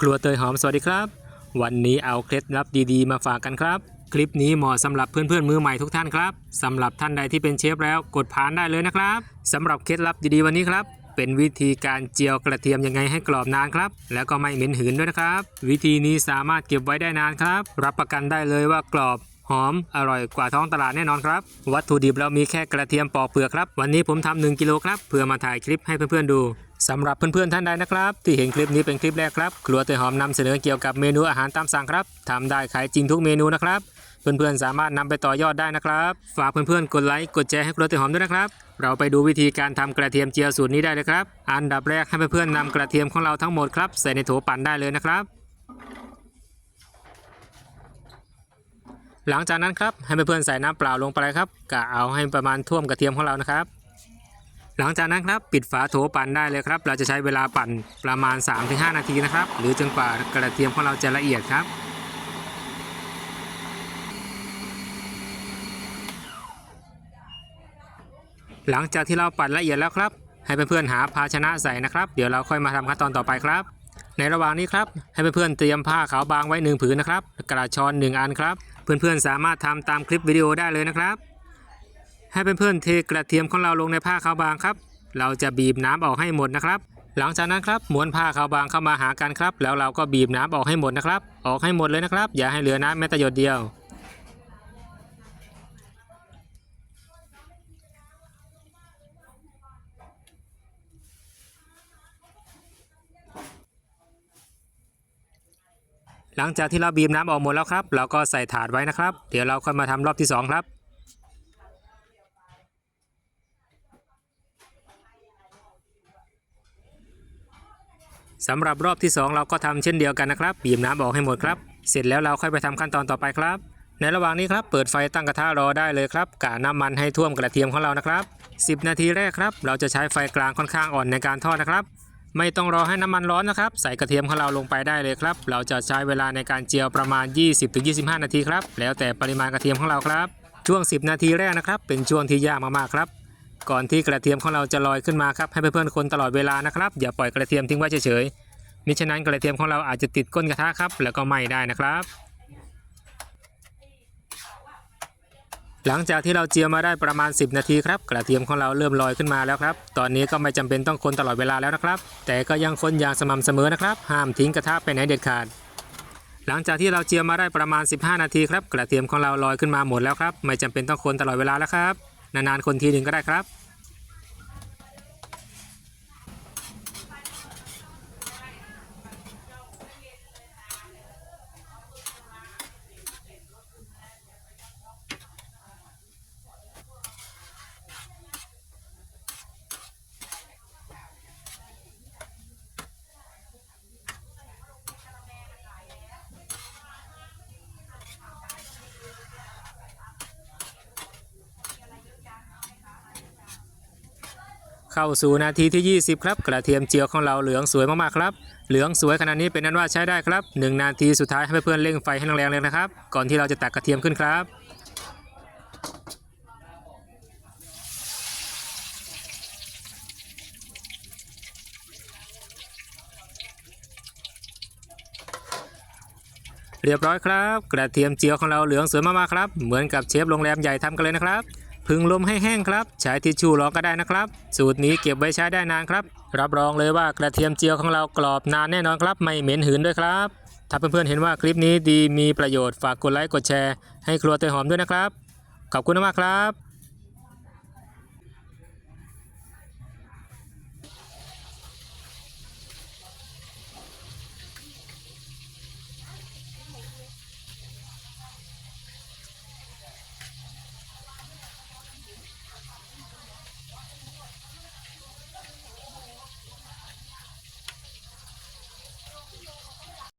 ครัวเตยหอมสวัสดีครับ วันนี้เอาเคล็ดลับดีๆ มาฝากกันครับ คลิปนี้เหมาะสำหรับเพื่อนๆมือใหม่ทุกท่านครับสำหรับท่านใดที่เป็นเชฟแล้วกดผ่านได้เลยนะครับสำหรับเคล็ดลับดีๆวันนี้ครับ เป็นวิธีการเจียวกระเทียมยังไงให้กรอบนานครับ แล้วก็ไม่เหม็นหืนด้วยนะครับ วิธีนี้สามารถเก็บไว้ได้นานครับ รับประกันได้เลยว่ากรอบ หอมอร่อยกว่าท้องตลาดแน่นอนครับ วัตถุดิบเรามีแค่กระเทียมปอกเปลือกครับ วันนี้ผมทำ1กิโลครับเพื่อมาถ่ายคลิปให้เพื่อนๆดูสำหรับเพื่อนๆท่านใดนะครับ ที่เห็นคลิปนี้เป็นคลิปแรกครับครัวเตยหอมนำเสนอเกี่ยวกับเมนูอาหารตามสั่งครับทำได้ขายจริงทุกเมนูนะครับเพื่อนๆสามารถนำไปต่อยอดได้นะครับฝากเพื่อนๆกดไลค์กดแชร์ให้ครัวเตยหอมด้วยนะครับ เราไปดูวิธีการทำกระเทียมเจียวสูตรนี้ได้เลยครับ อันดับแรกให้เพื่อนๆนำกระเทียมของเราทั้งหมดครับใส่ในโถปั่นได้เลยนะครับ หลังจากนั้นครับให้เพื่อนๆใส่น้ำเปล่าลงไปเลยครับกะเอาให้ประมาณท่วมกระเทียมของเรานะครับ หลังจากนั้นครับปิดฝาโถปั่นได้เลยครับ เราจะใช้เวลาปั่นประมาณ 3-5 นาทีนะครับ หรือจนกว่ากระเทียมของเราจะละเอียดครับหลังจากที่เราปั่นละเอียดแล้วครับ ให้เพื่อนๆหาภาชนะใส่นะครับ เดี๋ยวเราค่อยมาทำขั้นตอนต่อไปครับ ในระหว่างนี้ครับ ให้เพื่อนๆเตรียมผ้าขาวบางไว้หนึ่งผืนนะครับ กระชอนหนึ่งอันครับ เพื่อนๆสามารถทำตามคลิปวิดีโอได้เลยนะครับ ให้เพื่อนๆเทกระเทียมของเราลงในผ้าขาวบางครับ เราจะบีบน้ำออกให้หมดนะครับ หลังจากนั้นครับม้วนผ้าขาวบางเข้ามาหากันครับ แล้วเราก็บีบน้ำออกให้หมดนะครับ ออกให้หมดเลยนะครับ อย่าให้เหลือน้ำแม้แต่หยดเดียว หลังจากที่เราบีบน้ำออกหมดแล้วครับ เราก็ใส่ถาดไว้นะครับ เดี๋ยวเราค่อยมาทำรอบที่สองครับสำหรับรอบที่ 2 เราก็ทำเช่นเดียวกันนะครับ บีบน้ำออกให้หมดครับ เสร็จแล้วเราค่อยไปทำขั้นตอนต่อไปครับ ในระหว่างนี้ครับ เปิดไฟตั้งกระทะรอได้เลยครับกะน้ำมันให้ท่วมกระเทียมของเรานะครับ 10 นาทีแรกครับ เราจะใช้ไฟกลางค่อนข้างอ่อนในการทอดนะครับ ไม่ต้องรอให้น้ำมันร้อนนะครับ ใส่กระเทียมของเราลงไปได้เลยครับ เราจะใช้เวลาในการเจียวประมาณ 20-25 นาทีครับ แล้วแต่ปริมาณกระเทียมของเราครับ ช่วง 10 นาทีแรกนะครับ เป็นช่วงที่ยากมากๆครับ ก่อนที่กระเทียมของเราจะลอยขึ้นมาครับ ให้เพื่อนๆคนตลอดเวลานะครับ อย่าปล่อยกระเทียมทิ้งไว้เฉยๆมิฉะนั้นกระเทียมของเราอาจจะติดก้นกระทะครับ แล้วก็ไหม้ได้นะครับ หลังจากที่เราเจียวมาได้ประมาณ 10 นาทีครับกระเทียมของเราเริ่มลอยขึ้นมาแล้วครับ ตอนนี้ก็ไม่จำเป็นต้องคนตลอดเวลาแล้วนะครับ แต่ก็ยังคนอย่างสม่ำเสมอนะครับ ห้ามทิ้งกระทะไปไหนเด็ดขาด หลังจากที่เราเจียวมาได้ประมาณ 15 นาทีครับกระเทียมของเราลอยขึ้นมาหมดแล้วครับ ไม่จำเป็นต้องคนตลอดเวลาแล้วครับนานๆคนทีหนึ่งก็ได้ครับ เข้าสู่นาทีที่ 20 ครับ กระเทียมเจียวของเราเหลืองสวยมากๆครับเหลืองสวยขนาดนี้เป็นนั้นว่าใช้ได้ครับ 1 นาทีสุดท้ายให้เพื่อนๆเร่งไฟให้แรงๆเลยนะครับ ก่อนที่เราจะตักกระเทียมขึ้นครับเรียบร้อยครับ กระเทียมเจียวของเราเหลืองสวยมากๆครับ เหมือนกับเชฟโรงแรมใหญ่ทำกันเลยนะครับ พึงลมให้แห้งครับ ใช้ทิชชู่รองก็ได้นะครับ สูตรนี้เก็บไว้ใช้ได้นานครับ รับรองเลยว่ากระเทียมเจียวของเรากรอบนานแน่นอนครับ ไม่เหม็นหืนด้วยครับ ถ้าเพื่อนๆเห็นว่าคลิปนี้ดีมีประโยชน์ฝากกดไลค์กดแชร์ให้ครัวเตยหอมด้วยนะครับ ขอบคุณมากครับ